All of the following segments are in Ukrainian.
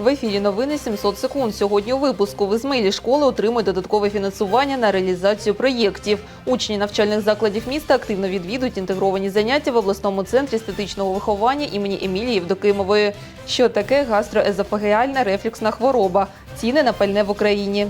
В ефірі новини 700 секунд. Сьогодні у випуску в Ізмаїлі школи отримують додаткове фінансування на реалізацію проєктів. Учні навчальних закладів міста активно відвідують інтегровані заняття в обласному центрі естетичного виховання імені Емілії Євдокимової. Що таке гастроезофагеальна рефлюксна хвороба? Ціни на пальне в Україні.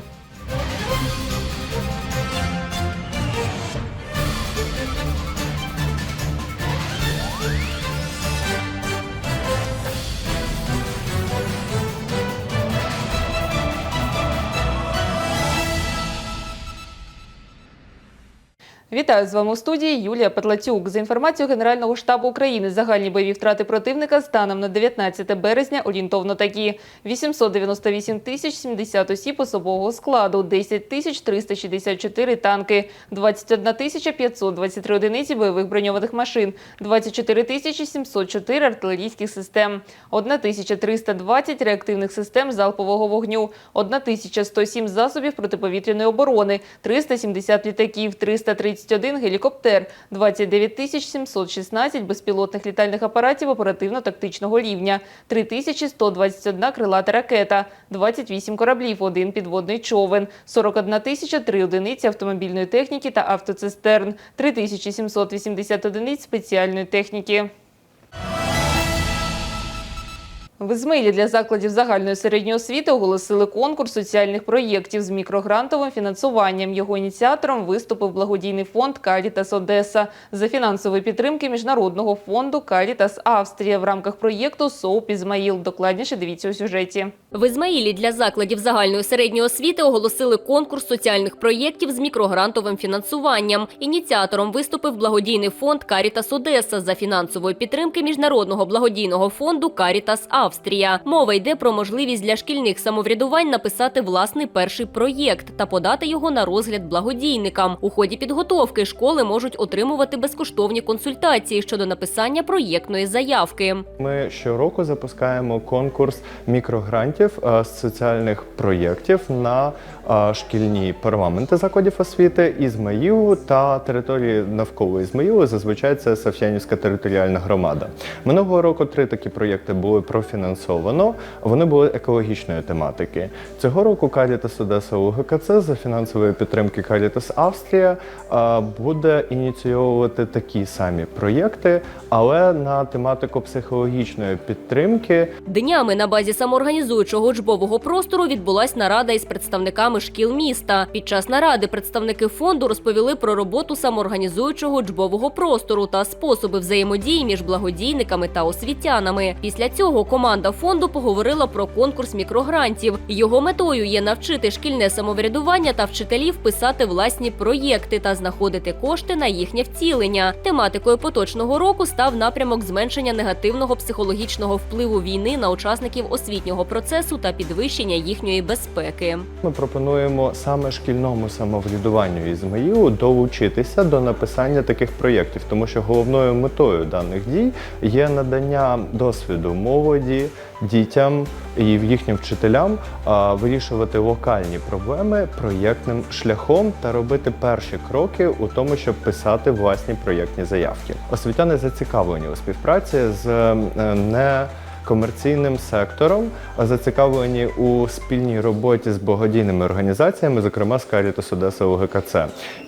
Вітаю з вами у студії Юлія Петлацюк. За інформацією Генерального штабу України, загальні бойові втрати противника станом на 19 березня орієнтовно такі: 898 тисяч 70 осіб особового складу, 10 тисяч 364 танки, 21 тисяча 523 одиниці бойових броньованих машин, 24 тисячі 704 артилерійських систем, 1 тисяча 320 реактивних систем залпового вогню, 1 тисяча 107 засобів протиповітряної оборони, 370 літаків, 331 гелікоптер, 29 тисяч 716 безпілотних літальних апаратів оперативно-тактичного рівня, 3121 крилата ракета, 28 кораблів, 1 підводний човен, 41 тисяча 3 одиниці автомобільної техніки та автоцистерн, 3780 одиниць спеціальної техніки. В Ізмаїлі для закладів загальної середньої освіти оголосили конкурс соціальних проєктів з мікрогрантовим фінансуванням. Його ініціатором виступив благодійний фонд Карітас Одеса за фінансової підтримки міжнародного фонду Карітас Австрія в рамках проєкту СОУП Ізмаїл. Докладніше дивіться у сюжеті. В Ізмаїлі для закладів загальної середньої освіти оголосили конкурс соціальних проєктів з мікрогрантовим фінансуванням. Ініціатором виступив благодійний фонд Карітас Одеса за фінансової підтримки міжнародного благодійного фонду Карітас Австрія. Мова йде про можливість для шкільних самоврядувань написати власний перший проєкт та подати його на розгляд благодійникам. У ході підготовки школи можуть отримувати безкоштовні консультації щодо написання проєктної заявки. Ми щороку запускаємо конкурс мікрогрантів е, з соціальних проєктів на е, шкільні парламенти закладів освіти Ізмаїлу та території навколо Ізмаїлу. Зазвичай це Савчанівська територіальна громада. Минулого року три такі проєкти були профінансовано. Вони були екологічної тематики. Цього року Карітас Одеса УГКЦ за фінансової підтримки Карітас Австрія буде ініційовувати такі самі проєкти, але на тематику психологічної підтримки Днями на базі самоорганізуючого учбового простору відбулась нарада із представниками шкіл міста. Під час наради представники фонду розповіли про роботу самоорганізуючого учбового простору та способи взаємодії між благодійниками та освітянами. Після цього команда фонду поговорила про конкурс мікрогрантів. Його метою є навчити шкільне самоврядування та вчителів писати власні проєкти та знаходити кошти на їхнє втілення. Тематикою поточного року став напрямок зменшення негативного психологічного впливу війни на учасників освітнього процесу та підвищення їхньої безпеки. ми пропонуємо саме шкільному самоврядуванню Ізмаїлу долучитися до написання таких проєктів, тому що головною метою даних дій є надання досвіду молоді, дітям і їхнім вчителям вирішувати локальні проблеми проєктним шляхом та робити перші кроки у тому, щоб писати власні проєктні заявки. Освітяни зацікавлені у співпраці з е, не комерційним сектором, зацікавлені у спільній роботі з благодійними організаціями, зокрема з Caritas Одеса УГКЦ.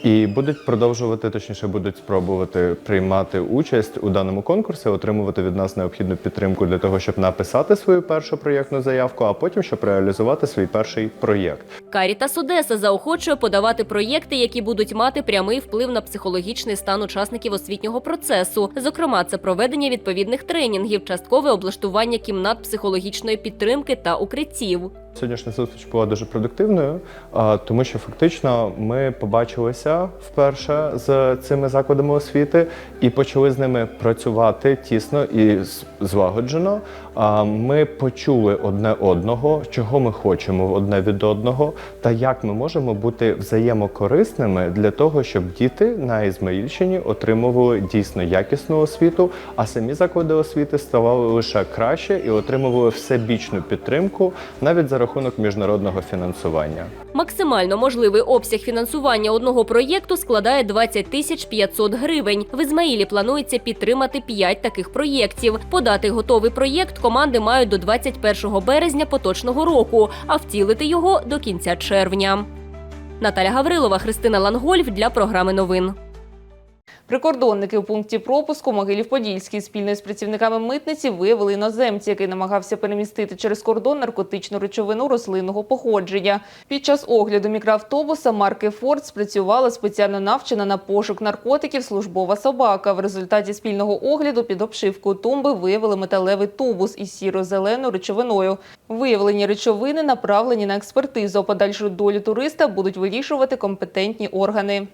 І будуть продовжувати, точніше, будуть спробувати приймати участь у даному конкурсі, отримувати від нас необхідну підтримку для того, щоб написати свою першу проєктну заявку, а потім щоб реалізувати свій перший проєкт. Карітас Одеса заохочує подавати проєкти, які будуть мати прямий вплив на психологічний стан учасників освітнього процесу. Зокрема, це проведення відповідних тренінгів, часткове облаштування кімнат психологічної підтримки та укриттів. Сьогоднішня зустріч була дуже продуктивною, тому що фактично ми побачилися вперше з цими закладами освіти і почали з ними працювати тісно і злагоджено. Ми почули одне одного, чого ми хочемо одне від одного, та як ми можемо бути взаємокорисними для того, щоб діти на Ізмаїльщині отримували дійсно якісну освіту, а самі заклади освіти ставали лише краще і отримували всебічну підтримку навіть за рахунок міжнародного фінансування. Максимально можливий обсяг фінансування одного проєкту складає 20 тисяч 500 гривень. В Ізмаїлі планується підтримати 5 таких проєктів. Подати готовий проєкт команди мають до 21 березня поточного року, а втілити його до кінця червня. Наталя Гаврилова, Христина Лангольф для програми новин. Прикордонники у пункті пропуску Могилів-Подільський спільно з працівниками митниці виявили іноземця, який намагався перемістити через кордон наркотичну речовину рослинного походження. Під час огляду мікроавтобуса марки Форд спрацювала спеціально навчена на пошук наркотиків службова собака. В результаті спільного огляду під обшивкою тумби виявили металевий тубус із сіро-зеленою речовиною. Виявлені речовини направлені на експертизу. Подальшу долю туриста будуть вирішувати компетентні органи.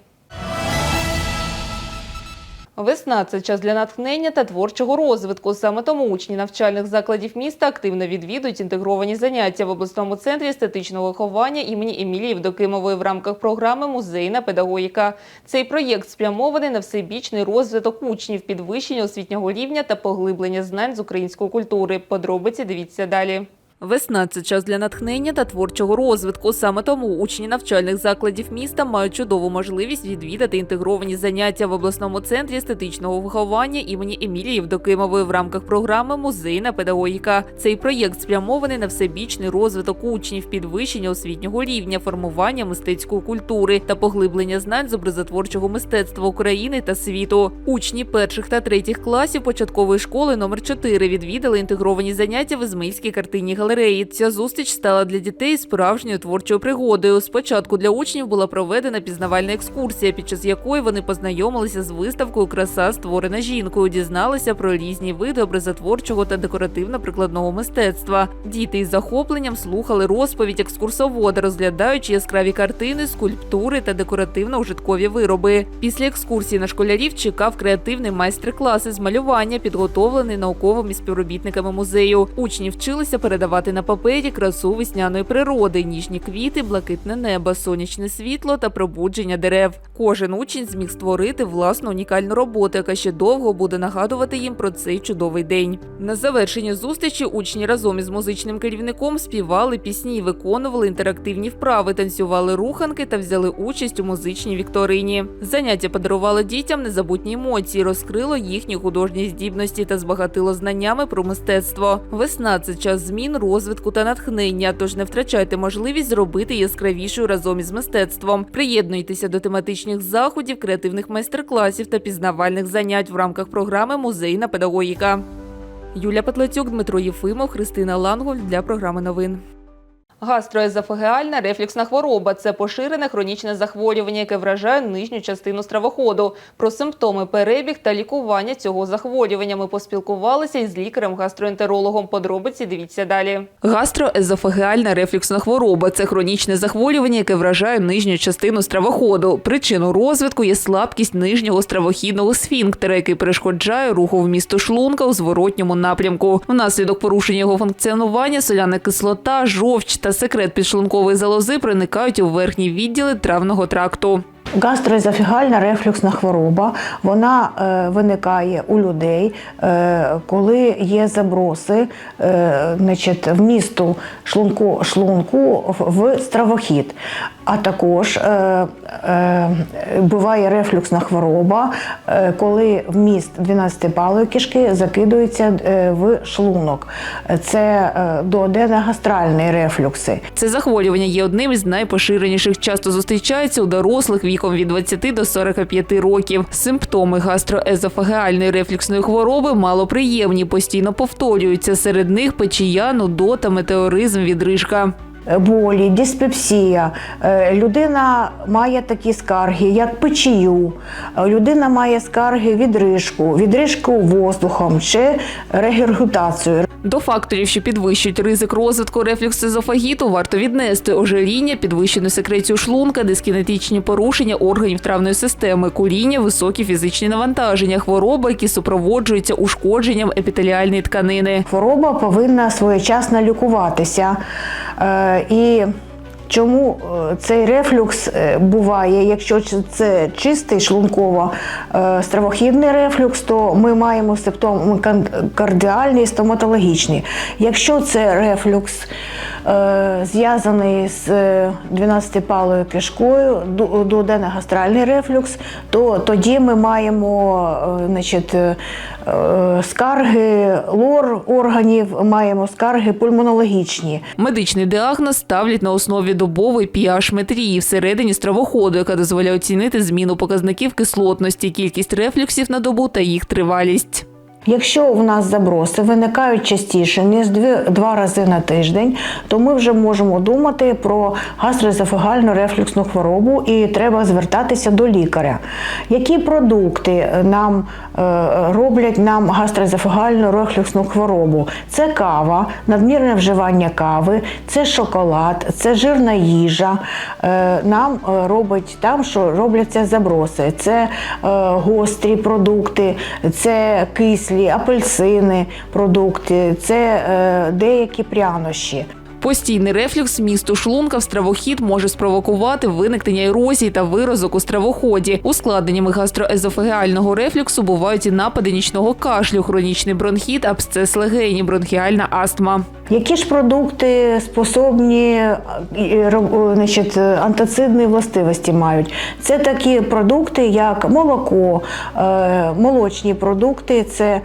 Весна це час для натхнення та творчого розвитку. Саме тому учні навчальних закладів міста активно відвідують інтегровані заняття в обласному центрі естетичного виховання імені Емілії Євдокимової в рамках програми Музейна педагогіка. Цей проєкт спрямований на всебічний розвиток учнів, підвищення освітнього рівня та поглиблення знань з української культури. Подробиці дивіться далі. Весна це час для натхнення та творчого розвитку. Саме тому учні навчальних закладів міста мають чудову можливість відвідати інтегровані заняття в обласному центрі естетичного виховання імені Емілії Євдокимової в рамках програми Музейна педагогіка. Цей проєкт спрямований на всебічний розвиток учнів, підвищення освітнього рівня, формування мистецької культури та поглиблення знань з образотворчого мистецтва України та світу. Учні перших та третіх класів початкової школи номер 4 відвідали інтегровані заняття в Ізмаїльській картинній галереї. Ця зустріч стала для дітей справжньою творчою пригодою. Спочатку для учнів була проведена пізнавальна екскурсія, під час якої вони познайомилися з виставкою Краса створена жінкою, дізналися про різні види образотворчого та декоративно-прикладного мистецтва. Діти із захопленням слухали розповідь екскурсовода, розглядаючи яскраві картини, скульптури та декоративно-ужиткові вироби. Після екскурсії на школярів чекав креативний майстер-клас із малювання, підготовлений науковими співробітниками музею. Учні вчилися передавати на папері красу весняної природи, ніжні квіти, блакитне небо, сонячне світло та пробудження дерев. Кожен учень зміг створити власну унікальну роботу, яка ще довго буде нагадувати їм про цей чудовий день. На завершення зустрічі учні разом із музичним керівником співали пісні, виконували інтерактивні вправи, танцювали руханки та взяли участь у музичній вікторині. Заняття подарувало дітям незабутні емоції, розкрило їхні художні здібності та збагатило знаннями про мистецтво. Весна це час змін, розвитку та натхнення. Тож не втрачайте можливість зробити яскравішою разом із мистецтвом. Приєднуйтеся до тематичних заходів, креативних майстер-класів та пізнавальних занять в рамках програми Музейна педагогіка. Юля Петлецюк, Дмитро Єфимов, Христина Лангольд для програми новин. Гастроезофагеальна рефлюксна хвороба це поширене хронічне захворювання, яке вражає нижню частину стравоходу. Про симптоми, перебіг та лікування цього захворювання ми поспілкувалися із лікарем-гастроентерологом. Подробиці дивіться далі. Гастроезофагеальна рефлюксна хвороба це хронічне захворювання, яке вражає нижню частину стравоходу. Причиною розвитку є слабкість нижнього стравохідного сфінктера, який перешкоджає руху вмісту шлунка у зворотньому напрямку. Внаслідок порушення його функціонування соляна кислота, жовч та секрет підшлункової залози проникають у верхні відділи травного тракту. Гастроезофігальна рефлюксна хвороба вона е, виникає у людей, е, коли є заброси е, значить, вмісту шлунку, шлунку в стравохід. А також е, е, буває рефлюксна хвороба, е, коли вміст 12-палої кишки закидується е, в шлунок. Це е, дуоденогастральні рефлюкси. Це захворювання є одним із найпоширеніших. Часто зустрічається у дорослих віком від 20 до 45 років. Симптоми гастроезофагеальної рефлюксної хвороби малоприємні, постійно повторюються. Серед них печія, нудота, метеоризм, відрижка. болі, диспепсія. Е, Людина має такі скарги, як печію. Людина має скарги відрижку, відрижку воздухом чи регургітацію. До факторів, що підвищують ризик розвитку рефлюксезофагіту, варто віднести ожиріння, підвищену секрецію шлунка, дискінетичні порушення органів травної системи, куріння, високі фізичні навантаження, хвороби, які супроводжуються ушкодженням епітеліальної тканини. Хвороба повинна своєчасно лікуватися. Е, І чому е, цей рефлюкс е, буває? Якщо це чистий шлунково-стравохідний рефлюкс, то ми маємо симптоми кардіальні і стоматологічні. Якщо це рефлюкс е, зв'язаний з 12-палою кишкою, ду- дуоденогастральний рефлюкс, то тоді ми маємо е, значить, е, е, скарги лор органів, маємо скарги пульмонологічні. Медичний діагноз ставлять на основі добової pH-метрії всередині стравоходу, яка дозволяє оцінити зміну показників кислотності, кількість рефлюксів на добу та їх тривалість. Якщо у нас заброси виникають частіше, ніж два рази на тиждень, то ми вже можемо думати про гастроезофагальну рефлюксну хворобу і треба звертатися до лікаря. Які продукти нам е, роблять нам гастроезофагальну рефлюксну хворобу? Це кава, надмірне вживання кави, це шоколад, це жирна їжа. Е, нам е, робить там, що робляться заброси. Це гострі продукти, це кислі, апельсини, продукти, це е, деякі прянощі. Постійний рефлюкс місту шлунка в стравохід може спровокувати виникнення ерозії та виразок у стравоході. Ускладненнями гастроезофагеального рефлюксу бувають і напади нічного кашлю, хронічний бронхіт, абсцес легені, бронхіальна астма. Які ж продукти способні е, е, значить, антацидні властивості мають? Це такі продукти, як молоко, е, молочні продукти, це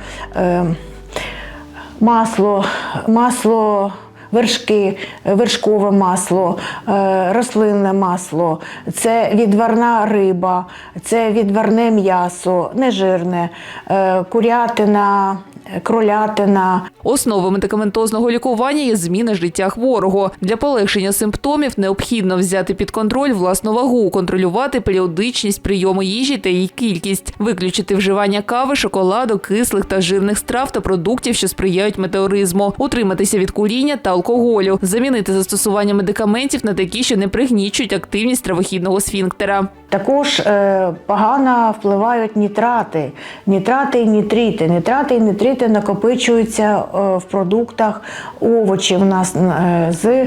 масло, масло. Вершки, вершкове масло, е, рослинне масло, це відварна риба, це відварне м'ясо, нежирне, е, курятина, кролятина, Основою медикаментозного лікування є зміна життя хворого. Для полегшення симптомів необхідно взяти під контроль власну вагу, контролювати періодичність прийому їжі та її кількість, виключити вживання кави, шоколаду, кислих та жирних страв та продуктів, що сприяють метеоризму, утриматися від куріння та алкоголю, замінити застосування медикаментів на такі, що не пригнічують активність травохідного сфінктера. Також е, погано впливають нітрати, нітрати і нітрити. Нітрати і нітрити накопичуються е, в продуктах овочів у нас е, з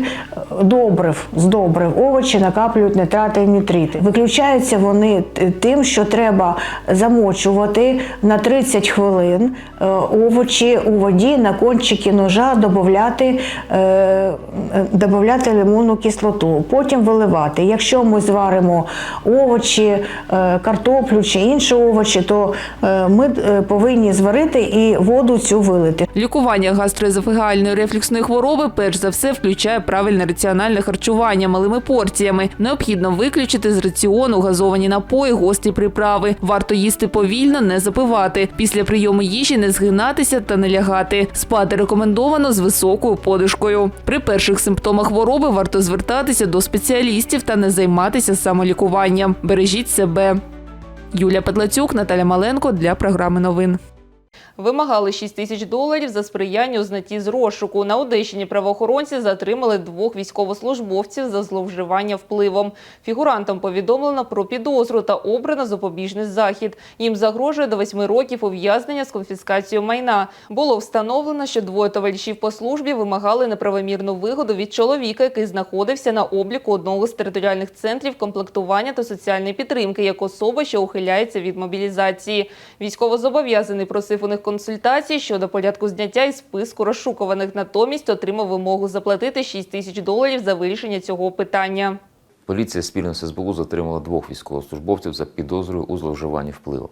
добрив, з добрив. Овочі накаплюють нітрати і нітрити. Виключаються вони тим, що треба замочувати на 30 хвилин е, овочі у воді на кончики ножа додати, е, додати лимонну кислоту, потім виливати. Якщо ми зваримо овочі, е, картоплю чи інші овочі, то е, ми е, повинні зварити і воду цю вилити. Лікування гастроезофагальної рефлюксної хвороби перш за все включає правильне раціональне харчування малими порціями. Необхідно виключити з раціону газовані напої, гострі приправи. Варто їсти повільно, не запивати. Після прийому їжі не згинатися та не лягати. Спати рекомендовано з високою подушкою. При перших симптомах хвороби варто звертатися до спеціалістів та не займатися самолікуванням. Бережіть себе. Юлія Петлацюк, Наталя Маленко для програми новин. Вимагали 6 тисяч доларів за сприяння у знатті з розшуку. На Одещині правоохоронці затримали двох військовослужбовців за зловживання впливом. Фігурантам повідомлено про підозру та обрано запобіжний захід. Їм загрожує до 8 років ув'язнення з конфіскацією майна. Було встановлено, що двоє товаришів по службі вимагали неправомірну вигоду від чоловіка, який знаходився на обліку одного з територіальних центрів комплектування та соціальної підтримки, як особа, що ухиляється від мобілізації. Військовозобов'язаний просив у них консультацій щодо порядку зняття із списку розшукуваних. Натомість отримав вимогу заплатити 6 тисяч доларів за вирішення цього питання. Поліція спільно з СБУ затримала двох військовослужбовців за підозрою у зловживанні впливом.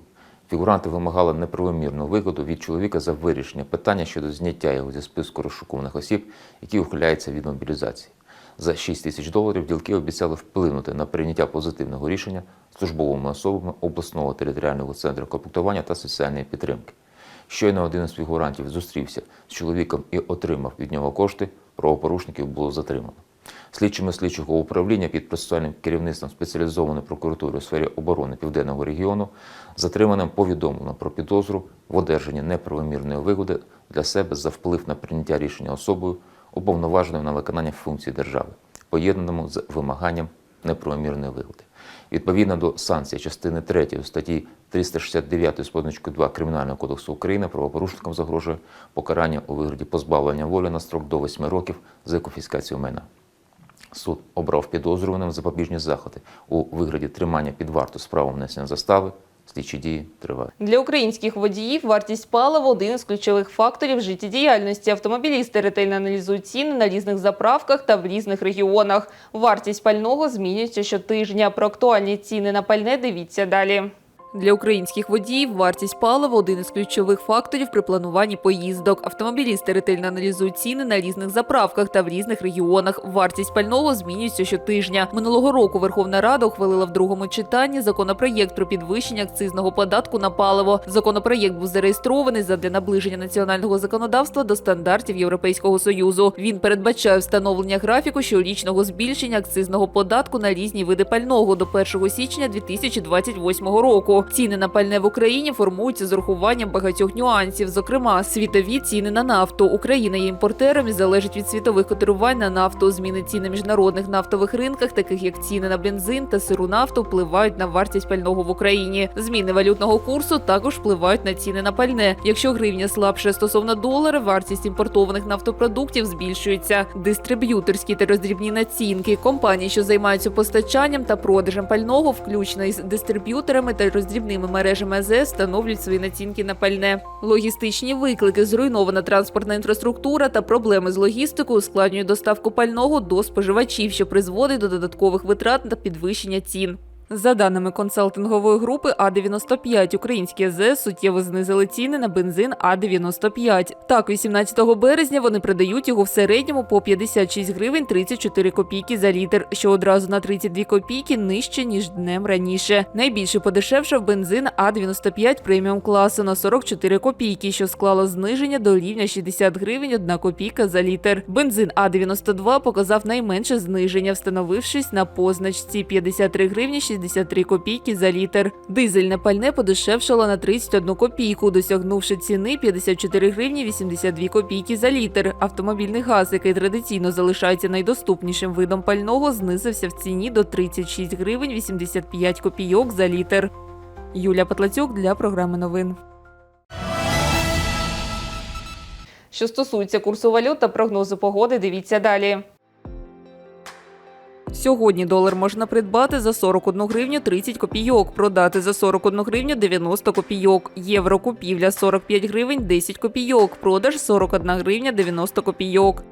Фігуранти вимагали неправомірну вигоду від чоловіка за вирішення питання щодо зняття його зі списку розшукуваних осіб, які ухиляються від мобілізації. За 6 тисяч доларів ділки обіцяли вплинути на прийняття позитивного рішення службовими особами обласного територіального центру комплектування та соціальної підтримки. Щойно один із фігурантів зустрівся з чоловіком і отримав від нього кошти, правопорушників було затримано. Слідчими слідчого управління під процесуальним керівництвом спеціалізованої прокуратури у сфері оборони Південного регіону затриманим повідомлено про підозру в одержанні неправомірної вигоди для себе за вплив на прийняття рішення особою, уповноваженою на виконання функцій держави, поєднаному з вимаганням неправомірної вигоди. Відповідно до санкції частини 3 статті 369 з позначкою 2 Кримінального кодексу України правопорушникам загрожує покарання у вигляді позбавлення волі на строк до 8 років за конфіскацію майна. Суд обрав підозрюваним запобіжні заходи у вигляді тримання під варту з правом внесення застави. Слідчі дії тривають. Для українських водіїв вартість палива один з ключових факторів життєдіяльності. Автомобілісти ретельно аналізують ціни на різних заправках та в різних регіонах. Вартість пального змінюється щотижня. Про актуальні ціни на пальне дивіться далі. Для українських водіїв вартість палива один із ключових факторів при плануванні поїздок. Автомобілісти ретельно аналізують ціни на різних заправках та в різних регіонах. Вартість пального змінюється щотижня. Минулого року Верховна Рада ухвалила в другому читанні законопроєкт про підвищення акцизного податку на паливо. Законопроєкт був зареєстрований задля наближення національного законодавства до стандартів Європейського союзу. Він передбачає встановлення графіку щорічного збільшення акцизного податку на різні види пального до 1 січня 2028 року. Ціни на пальне в Україні формуються з урахуванням багатьох нюансів, зокрема світові ціни на нафту. Україна є імпортером і залежить від світових котирувань на нафту. Зміни цін на міжнародних нафтових ринках, таких як ціни на бензин та сиру нафту, впливають на вартість пального в Україні. Зміни валютного курсу також впливають на ціни на пальне. Якщо гривня слабше стосовно долара, вартість імпортованих нафтопродуктів збільшується. Дистриб'юторські та роздрібні націнки компанії, що займаються постачанням та продажем пального, включно із дистриб'юторами та роздрібними мережами АЗС, встановлюють свої націнки на пальне. Логістичні виклики, зруйнована транспортна інфраструктура та проблеми з логістикою ускладнюють доставку пального до споживачів, що призводить до додаткових витрат та підвищення цін. За даними консалтингової групи А95, українські АЗС суттєво знизили ціни на бензин А95. Так, 18 березня вони продають його в середньому по 56 гривень 34 копійки за літр, що одразу на 32 копійки нижче, ніж днем раніше. Найбільше подешевшав бензин А95 преміум класу на 44 копійки, що склало зниження до рівня 60 гривень 1 копійка за літр. Бензин А92 показав найменше зниження, встановившись на позначці 53 гривні 63 копійки за літр. Дизельне пальне подешевшало на 31 копійку, досягнувши ціни 54 гривні 82 копійки за літр. Автомобільний газ, який традиційно залишається найдоступнішим видом пального, знизився в ціні до 36 гривень 85 копійок за літр. Юля Патлацюк для програми новин. Що стосується курсу валют та прогнозу погоди, дивіться далі. Сьогодні долар можна придбати за 41 гривню 30 копійок, продати за 41 гривню 90 копійок. Євро купівля 45 гривень 10 копійок, продаж 41 гривня 90 копійок.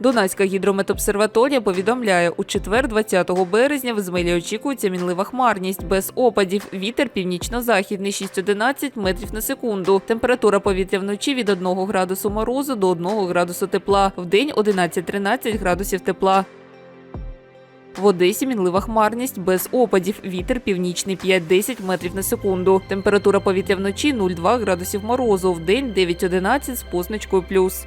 Донацька гідрометобсерваторія повідомляє, у четвер, 20 березня, в Ізмаїлі очікується мінлива хмарність без опадів. Вітер північно-західний 6-11 метрів на секунду. Температура повітря вночі від 1 градусу морозу до 1 градусу тепла. Вдень 11-13 градусів тепла. В Одесі мінлива хмарність без опадів. Вітер північний 5-10 метрів на секунду. Температура повітря вночі 0,2 градусів морозу. Вдень 9-11 з позначкою плюс.